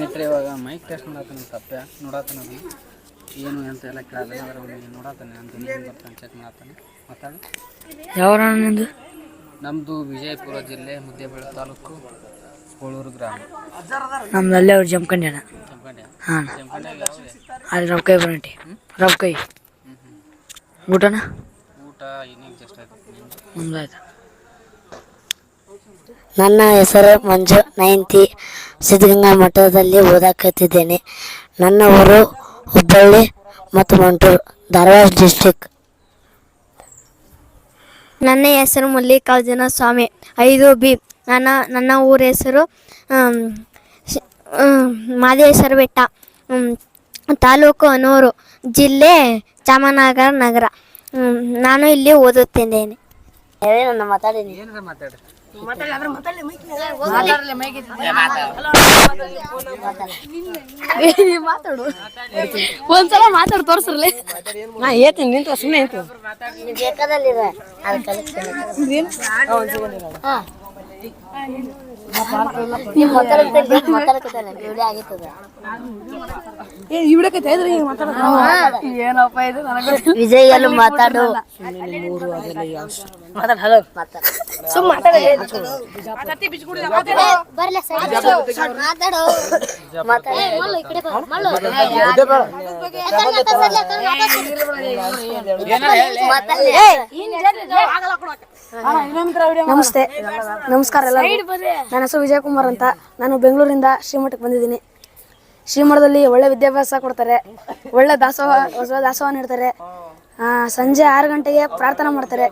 ಸ್ನೇಹಿತರೆ ಇವಾಗ mic test ಮಾಡತ್ತಾನ ತಪ್ಪೆ ನೋಡತ್ತಾನ ಏನು ಅಂತ ಎಲ್ಲ ಅದ್ರ ಅವ್ನಿಗೆ ನೋಡತ್ತಾನೆ ಅಂತ ಬರ್ತಾನೆ ಚೆಕ್ ಮಾಡತ್ತಾನೆ ಮಾತಾಡು. ಯಾವ ನಿಂದು? ನಮ್ಮದು ವಿಜಯಪುರ ಜಿಲ್ಲೆ ಮುದ್ದೇಬೇಳೆ ತಾಲೂಕು ಕೋಳೂರು ಗ್ರಾಮ. ನಮ್ದು ಅಲ್ಲೇ ಅವ್ರು ಜಮ್ಕಂಡ್ಯಾನ ಹಾಂ. ಅಲ್ಲಿ ರೊಕ್ಕೈ ಬರಂಟಿ. ರೊಕ್ಕೈ ಊಟನ? ಊಟ ಇನ್ನೀಗ ಜಸ್ಟ್ ಆಯ್ತು. ನಿಮ್ದು? ನಮ್ದಾಯ್ತು ನನ್ನ ಹೆಸರು ಮಂಜು ನೈನ್ತಿ ಸಿದ್ಧಗಂಗಾ ಮಠದಲ್ಲಿ ಓದಾಕತ್ತಿದ್ದೇನೆ. ನನ್ನ ಊರು ಹುಬ್ಬಳ್ಳಿ ಮತ್ತು ಮಂಟೂರು ಧಾರವಾಡ ಡಿಸ್ಟಿಕ್ ನನ್ನ ಹೆಸರು ಮಲ್ಲಿಕಾರ್ಜುನ ಸ್ವಾಮಿ. ಐದು ಬಿ. ನನ್ನ ನನ್ನ ಊರ ಹೆಸರು ಮಾದೇಶ್ವರ ಬೆಟ್ಟ. ತಾಲೂಕು ಅನೂರು ಜಿಲ್ಲೆ ಚಾಮನಗರ ನಗರ. ನಾನು ಇಲ್ಲಿ ಓದುತ್ತಿದ್ದೇನೆ. ನನ್ನ ಮಾತಾಡೀನಿ ಏನಾರ ಮಾತಾಡಿ ಒಂದ್ಸಲ ಮಾತಾಡ್ ತೋರ್ಸ್ರಲ್ಲಿ ನಾ ಏತೀನಿ ನಿಂತು ಸುಮ್ಮನೆ ನಿಂತು ಬೇಕಾದಲ್ಲಿದೆ ನನಗೆ ವಿಜಯಲು ಮಾತಾಡು ಮಾತಾಡ ಹಲೋ ಬರ್ಲೆ ಮಾತಾಡು ನಮಸ್ತೆ. ನಮಸ್ಕಾರ ಎಲ್ಲ ನನ್ನ ಹೆಸರು ವಿಜಯ್ ಕುಮಾರ್ ಅಂತ. ನಾನು ಬೆಂಗಳೂರಿಂದ ಶ್ರೀಮಠಕ್ಕೆ ಬಂದಿದ್ದೀನಿ. ಶ್ರೀಮಠದಲ್ಲಿ ಒಳ್ಳೆ ವಿದ್ಯಾಭ್ಯಾಸ ಕೊಡ್ತಾರೆ. ಒಳ್ಳೆ ದಾಸೋಹ ಹೊಸ ದಾಸೋಹ ನೀಡ್ತಾರೆ. ಆ, ಸಂಜೆ ಆರು ಗಂಟೆಗೆ ಪ್ರಾರ್ಥನೆ ಮಾಡ್ತಾರೆ.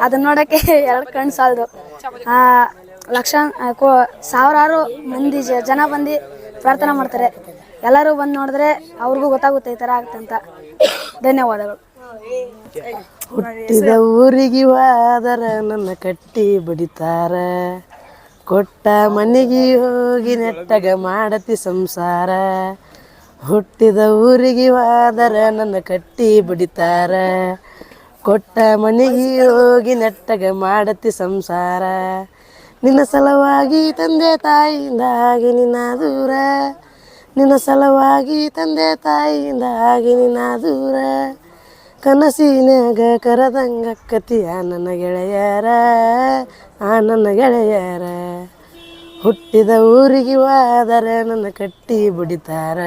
ಅದನ್ನ ನೋಡೋಕ್ಕೆ ಎರಡು ಕಣ್ಣು ಸಾಲದು. ಆ, ಲಕ್ಷ ಸಾವಿರಾರು ಮಂದಿ ಜ- ಜನ ಬಂದು ಪ್ರಾರ್ಥನೆ ಮಾಡ್ತಾರೆ. ಎಲ್ಲರೂ ಬಂದು ನೋಡಿದ್ರೆ ಅವ್ರಿಗೂ ಗೊತ್ತಾಗುತ್ತೆ ಈ ಥರ ಆಗುತ್ತೆ ಅಂತ. ಧನ್ಯವಾದಗಳು. ಹುಟ್ಟಿದ ಊರಿಗೆ ಹೋದರ ನನ್ನ ಕಟ್ಟಿ ಬಡಿತಾರ. ಕೊಟ್ಟ ಮನೆಗೆ ಹೋಗಿ ನೆಟ್ಟಗ ಮಾಡತಿ ಸಂಸಾರ. ಹುಟ್ಟಿದ ಊರಿಗೆ ಹೋದರ ನನ್ನ ಕಟ್ಟಿ ಬಡಿತಾರ. ಕೊಟ್ಟ ಮನೆಗೆ ಹೋಗಿ ನೆಟ್ಟಗ ಮಾಡತಿ ಸಂಸಾರ. ನಿನ್ನ ಸಲುವಾಗಿ ತಂದೆ ತಾಯಿಯಿಂದ ಹಾಗೆ ನಿನ್ನ ದೂರ. ನಿನ್ನ ಸಲುವಾಗಿ ತಂದೆ ತಾಯಿಯಿಂದ ಹಾಗೆ ನಿನ್ನ ದೂರ. ಕನಸಿನಾಗ ಕರದಂಗ ಕತಿಯ ನನ್ನ ಗೆಳೆಯರ, ಆ ನನ್ನ ಗೆಳೆಯರ. ಹುಟ್ಟಿದ ಊರಿಗೆ ಹೋದರೆ ನನ್ನ ಕಟ್ಟಿ ಬಿಡಿತಾರ.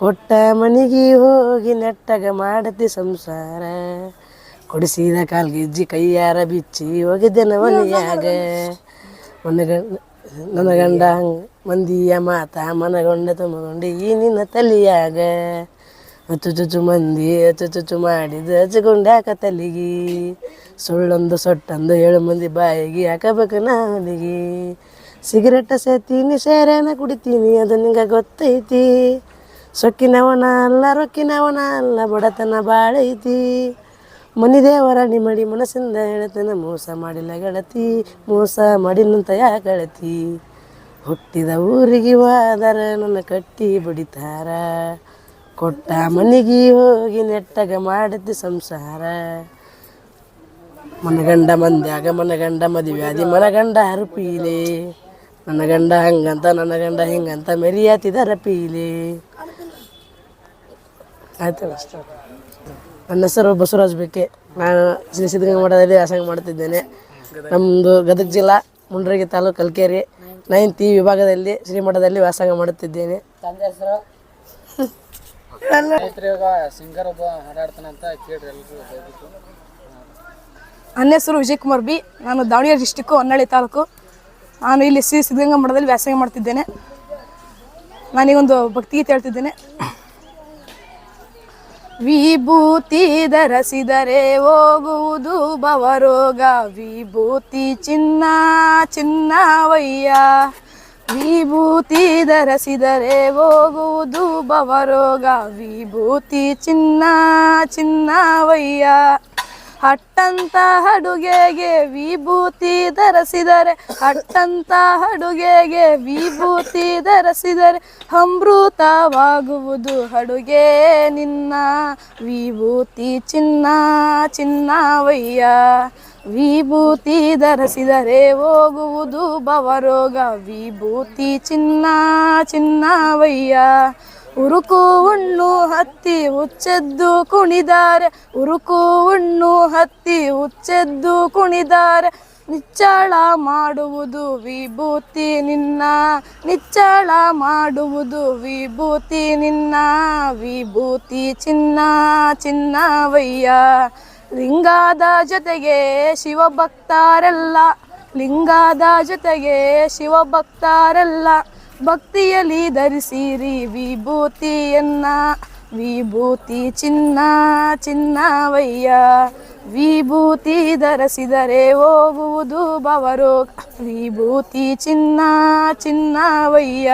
ಕೊಟ್ಟ ಮನೆಗೆ ಹೋಗಿ ನೆಟ್ಟಗ ಮಾಡತಿ ಸಂಸಾರ. ಕೊಡಿಸಿದ ಕಾಲ್ಗಿಜ್ಜಿ ಕೈಯಾರ ಬಿಚ್ಚಿ ಹೋಗಿದ್ದೆನ ಮನೆಯಾಗ. ನನ್ನ ಗಂಡ ಹಂಗ, ಮಂದಿಯ ಮಾತ ಮನಗೊಂಡ ತುಂಬಗೊಂಡು ಈ ನಿನ್ನ ತಲಿಯಾಗ. ಅಚ್ಚು ಚುಚ್ಚು ಮಂದಿ ಅಚ್ಚು ಚುಚ್ಚು ಮಾಡಿದ ಹಚ್ಕೊಂಡ್ಯಾಕ ತಲಿಗಿ. ಸುಳ್ಳೊಂದು ಸೊಟ್ಟಂದು ಏಳು ಮಂದಿ ಬಾಯಿಗೆ ಹಾಕಬೇಕು ನಾಲಿಗೆ ಸಿಗರೆಟ್ ಸೇತೀನಿ, ಸೇರೇನ ಕುಡಿತೀನಿ, ಅದು ನಿಂಗೆ ಗೊತ್ತೈತಿ. ಸೊಕ್ಕಿನವನ ಅಲ್ಲ, ರೊಕ್ಕಿನವನ ಅಲ್ಲ, ಬಡತನ ಬಾಳೈತಿ. ಮನಿ ದೇವರ ನಿಮ್ಮಡಿ ಮನಸ್ಸಿಂದ ಹೇಳ್ತಾನೆ, ಮೋಸ ಮಾಡಿಲ್ಲ ಗೆಳತಿ, ಮೋಸ ಮಾಡಿನಂತ ಯಾಕಳತಿ ಹುಟ್ಟಿದ ಊರಿಗೆ ಹೋದರ ನನ್ನ ಕಟ್ಟಿ ಬಡಿತಾರ. ಕೊಟ್ಟ ಮನೆಗೆ ಹೋಗಿ ನೆಟ್ಟಗ ಮಾಡಿದ್ದು ಸಂಸಾರ. ಮನಗಂಡ ಮಂದ್ಯಾಗ ಮನಗಂಡ ಮದುವೆ ಆದಿ ಮನಗಂಡ ಹರಪೀಲೆ ನನ್ನ ಗಂಡ ಹಂಗಂತ ನನ್ನ ಗಂಡ ಹಿಂಗಂತ ಮೆರಿಯಾತಿದರ ಪೀಲೆ. ಆಯ್ತು ಅಷ್ಟೇ. ನನ್ನ ಹೆಸರು ಬಸವರಾಜ್ ಬೇಕೆ. ನಾನು ಶ್ರೀ ಸಿದ್ಧಗಂಗಾ ಮಠದಲ್ಲಿ ವ್ಯಾಸಂಗ ಮಾಡ್ತಿದ್ದೇನೆ. ನಮ್ಮದು ಗದಗ ಜಿಲ್ಲಾ, ಮುಂಡ್ರಗಿ ತಾಲೂಕು ಕಲ್ಕೇರಿ. ನೈನ್ ತಿ ವಿಭಾಗದಲ್ಲಿ, ಶ್ರೀಮಠದಲ್ಲಿ ವ್ಯಾಸಂಗ ಮಾಡುತ್ತಿದ್ದೇನೆ. ಇವಾಗ ಸಿಂಗರ್ ಒಬ್ಬ ಹಾಡಾಡ್ತಾನಂತ ಕೇಳ್ರಿ ಎಲ್ಲರೂ ದಯವಿಟ್ಟು ನನ್ನ ಹೆಸರು ವಿಜಯ್ ಕುಮಾರ್ ಬಿ. ನಾನು ದಾವಣಗೆರೆ ಡಿಸ್ಟಿಕ್ಕು ಹೊನ್ನಾಳಿ ತಾಲೂಕು. ನಾನು ಇಲ್ಲಿ ಶ್ರೀ ಸಿದ್ಧಗಂಗಾ ಮಠದಲ್ಲಿ ವ್ಯಾಸಂಗ ಮಾಡ್ತಿದ್ದೇನೆ. ನಾನೀಗೊಂದು ಭಕ್ತಿಗೀತೆ ಹೇಳ್ತಿದ್ದೇನೆ. ವಿಭೂತಿ ಧರಿಸಿದರೆ ಹೋಗುವುದು ಭವರೋಗ. ವಿಭೂತಿ ಚಿನ್ನ ಚಿನ್ನವಯ್ಯ ವಿಭೂತಿ ಧರಿಸಿದರೆ ಹೋಗುವುದು ಬವರೋಗ ವಿಭೂತಿ ಚಿನ್ನ, ಚಿನ್ನವಯ್ಯ. ಹಟ್ಟಂತ ಅಡುಗೆಗೆ ವಿಭೂತಿ ಧರಿಸಿದರೆ ಹಟ್ಟಂತ ಅಡುಗೆಗೆ ವಿಭೂತಿ ಧರಿಸಿದರೆ ಅಮೃತವಾಗುವುದು ಅಡುಗೆ ನಿನ್ನ. ವಿಭೂತಿ ಚಿನ್ನ, ಚಿನ್ನವಯ್ಯ. ವಿಭೂತಿ ಧರಿಸಿದರೆ ಹೋಗುವುದು ಭವರೋಗ. ವಿಭೂತಿ ಚಿನ್ನ, ಚಿನ್ನವಯ್ಯ. ಉರುಕು ಉಣ್ಣು ಹತ್ತಿ ಹುಚ್ಚೆದ್ದು ಕುಣಿದಾರೆ. ಉರುಕು ಉಣ್ಣು ಹತ್ತಿ ಹುಚ್ಚೆದ್ದು ಕುಣಿದಾರೆ. ನಿಚ್ಚಳ ಮಾಡುವುದು ವಿಭೂತಿ ನಿನ್ನ. ನಿಚ್ಚಳ ಮಾಡುವುದು ವಿಭೂತಿ ನಿನ್ನ. ವಿಭೂತಿ ಚಿನ್ನ, ಚಿನ್ನವಯ್ಯ. ಲಿಂಗದ ಜೊತೆಗೆ ಶಿವಭಕ್ತರೆಲ್ಲ. ಲಿಂಗದ ಜೊತೆಗೆ ಶಿವಭಕ್ತರೆಲ್ಲ. ಭಕ್ತಿಯಲ್ಲಿ ಧರಿಸಿರಿ ವಿಭೂತಿಯನ್ನ. ವಿಭೂತಿ ಚಿನ್ನ, ಚಿನ್ನವಯ್ಯ. ವಿಭೂತಿ ಧರಿಸಿದರೆ ಹೋಗುವುದು ಬವರೋಗ ವಿಭೂತಿ ಚಿನ್ನ, ಚಿನ್ನವಯ್ಯ.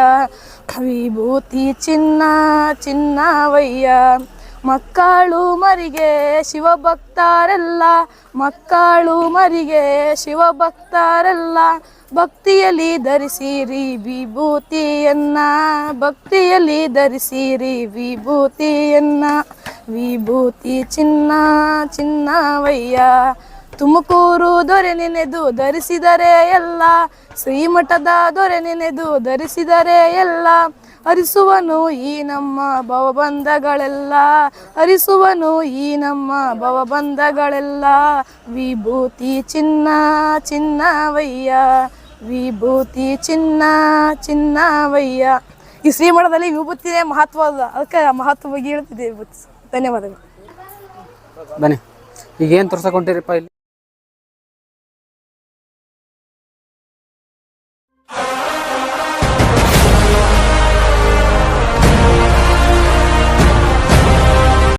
ವಿಭೂತಿ ಚಿನ್ನ, ಚಿನ್ನವಯ್ಯ. ಮಕ್ಕಳು ಮರಿಗೆ ಶಿವಭಕ್ತರೆಲ್ಲ ಮಕ್ಕಳು ಮರಿಗೆ ಶಿವಭಕ್ತರೆಲ್ಲ ಭಕ್ತಿಯಲ್ಲಿ ಧರಿಸಿರಿ ವಿಭೂತಿಯನ್ನ, ಭಕ್ತಿಯಲ್ಲಿ ಧರಿಸಿರಿ ವಿಭೂತಿಯನ್ನ. ವಿಭೂತಿ ಚಿನ್ನ ಚಿನ್ನವಯ್ಯ ತುಮಕೂರು ದೊರೆ ನೆನೆದು ಧರಿಸಿದರೆ ಎಲ್ಲ, ಶ್ರೀಮಠದ ದೊರೆ ನೆನೆದು ಧರಿಸಿದರೆ ಎಲ್ಲ ಹರಿಸುವನು ಈ ನಮ್ಮ ಭವಬಂಧಗಳೆಲ್ಲ. ಹರಿಸುವನು ಈ ನಮ್ಮ ಭವಬಂಧಗಳೆಲ್ಲ. ವಿಭೂತಿ ಚಿನ್ನ ಚಿನ್ನವಯ್ಯ ವಿಭೂತಿ ಚಿನ್ನ ಚಿನ್ನವಯ್ಯ ಈ ಶ್ರೀಮಠದಲ್ಲಿ ವಿಭೂತಿನೇ ಮಹತ್ವದ, ಅದಕ್ಕೆ ಮಹತ್ವ ಬಗ್ಗೆ ಹೇಳ್ತಿದ್ದೆ ವಿಭೂತಿ. ಧನ್ಯವಾದಗಳು. ಬನ್ನಿ. ಈಗ ಏನು ತೋರ್ಸಕ್ಕೆ ಹೊಂಟಿರಿಪ್ಪ ಇಲ್ಲಿ?